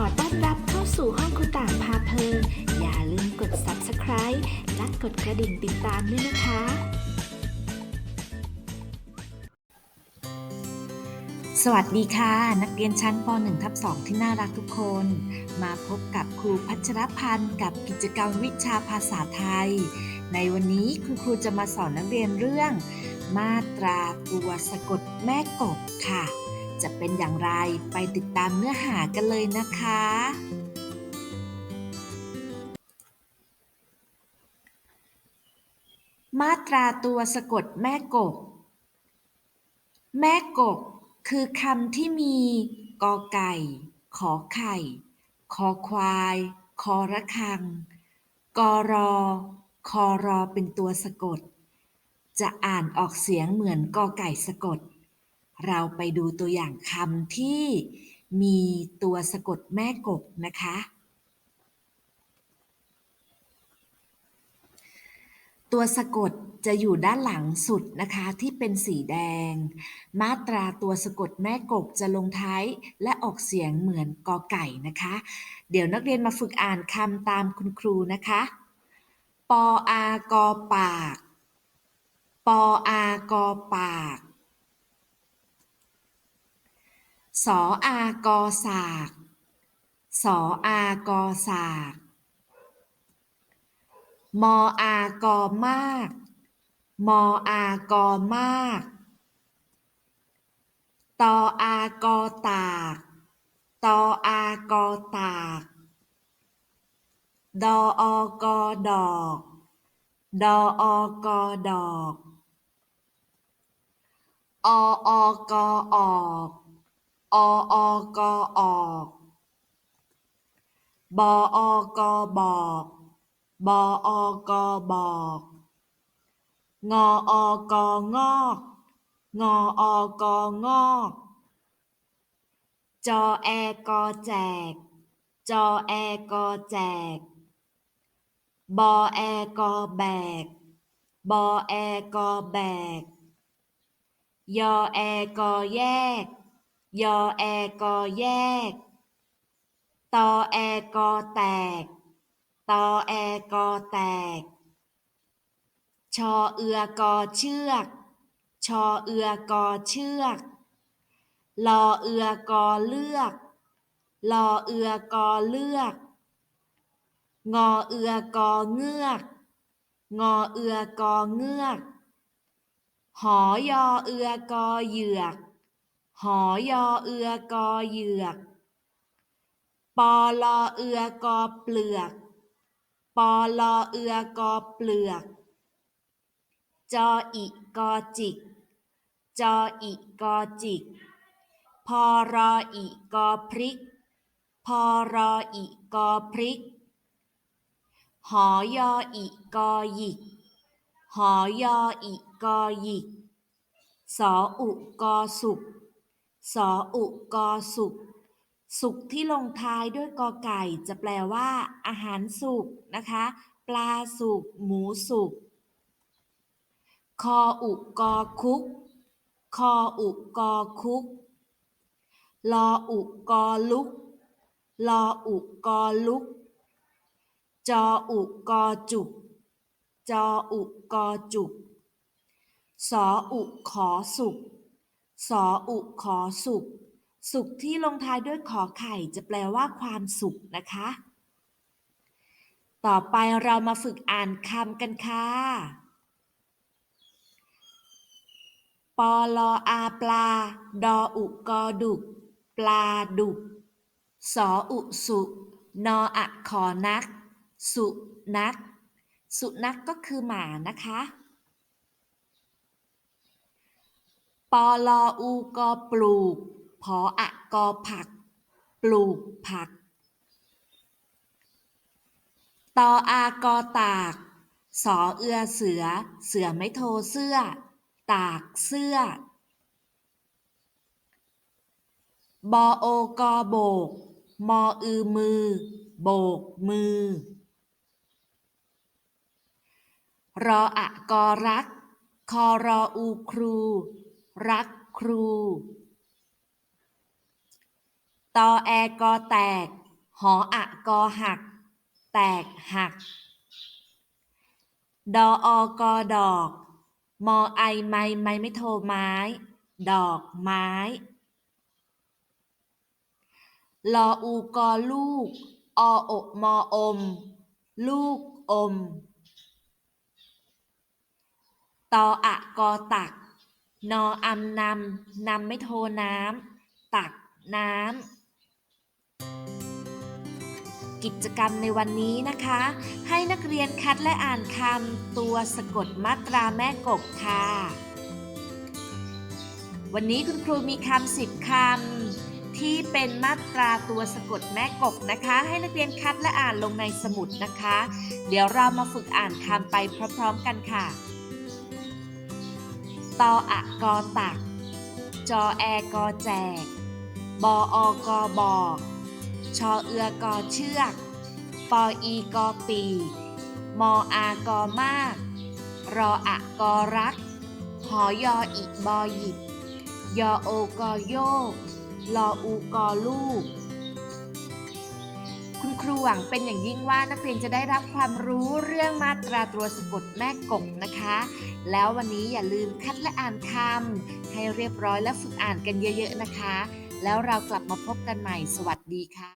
ขอต้อนรับเข้าสู่ห้องคุณต่างพาเพลินอย่าลืมกด subscribe และกดกระดิ่งติดตามด้วยนะคะ สวัสดีค่ะ นักเรียนชั้นป .1 ทับ2ที่น่ารักทุกคน มาพบกับครูพัชรพันธ์กับกิจกรรมวิชาภาษาไทย ในวันนี้คุณครูจะมาสอนนักเรียนเรื่อง มาตราตัวสะกดแม่กบค่ะ จะเป็นอย่างไรไปติดตามเนื้อหากันเลยนะคะ มาตราตัวสะกดแม่กบแม่กบคือคำที่มีกอไก่ ขอไข่ คอควาย คอระคัง กอรอ คอรอเป็นตัวสะกด จะอ่านออกเสียงเหมือนกอไก่สะกด เราไปดูตัวอย่างคำที่มีตัวสะกดแม่กบนะคะ ตัวสะกดจะอยู่ด้านหลังสุดนะคะที่เป็นสีแดง มาตราตัวสะกดแม่กบจะลงท้ายและออกเสียงเหมือนกอไก่นะคะ เดี๋ยวนักเรียนมาฝึกอ่านคำตามคุณครูนะคะ ปออากอปาก ปออากอปาก สออากอสากสออากอสากมออากอมาก มออากอมากตออากอตากตออากอตากดออกอดอก ดออกอดอก อออกอออก ออ ก ออก บออก บอ ก บออกบอกงออก งอกงออก งอก จอแอกอแจก จอแอกอแจก บอแอกอแบก บอแอกอแบก ยอแอกอแยก ยอแอกอแยก ตอแอกอแตก ตอแอกอแตก ชอเอือกอเชือก ชอเอือกอเชือก ลอเอือกอเลือก ลอเอือกอเลือก งอเอือกอเงือก งอเอือกอเงือก หอยอเอือกอเหยือก หอยอเอือกอเหยือก ปอลอเอือกอเปลือก ปอลอเอือกอเปลือก จออิกอจิก จออิกอจิก พอรออิกอพริก พอรออิกอพริก หอยออิกอหยิก หอยออิกอหยิก สออุกอสุก สออุกอสุกสุกที่ลงท้ายด้วยกอไก่จะแปลว่า อาหารสุกนะคะ ปลาสุกหมูสุกคออุกอคุก คออุกอคุกลออุกอลุกลออุกอลุก จออุกอจุก จออุกอจุก สออุขอสุก สออุขอสุกสุกที่ลงท้ายด้วยขอไข่จะแปลว่าความสุขนะคะ ต่อไปเรามาฝึกอ่านคำกันค่ะปอลออาปลา ดออุกอดุก ปลาดุก สออุสุ นออะขอนัก สุนัก สุนักก็คือหมานะคะ ปอ ลออูกอปลูกพออะกอผัก ปลูกผัก ตออากอตาก สอเอือเสือ เสือไม่โทเสื้อ ตากเสื้อ บอโอกอโบก มออือมือ โบกมือ รออะกอรัก คอรออูครู รักครู ตอแอกอแตก หออะกอหัก แตกหัก ดออกอดอก มอไอไม้ไม้ไม่โทรไม้ ดอกไม้ลออูกอลูก อโอกมออม ลูกอม ตออะกอตัก นออำนำนำไม่โทน้ำตักน้ำกิจกรรมในวันนี้นะคะ ให้นักเรียนคัดและอ่านคำตัวสะกดมาตราแม่กบค่ะ วันนี้คุณครูมีคำสิบคำที่เป็นมาตราตัวสะกดแม่กบนะคะ ให้นักเรียนคัดและอ่านลงในสมุดนะคะ เดี๋ยวเรามาฝึกอ่านคำไปพร้อมๆกันค่ะ ตออะกอตัก จอแอกอแจก บออกอบอก ชอเอือกอเชือกปออีกอปี มออากอมาก รออะกอรัก หอยออีกบอหยิบ ยอโอกอโยก ลออูกอลูก คุณครูหวังเป็นอย่างยิ่งว่านักเรียนจะได้รับความรู้เรื่องมาตราตัวสะกดแม่กบนะคะ แล้ววันนี้อย่าลืมคัดและอ่านคำให้เรียบร้อยและฝึกอ่านกันเยอะๆนะคะ แล้วเรากลับมาพบกันใหม่สวัสดีค่ะ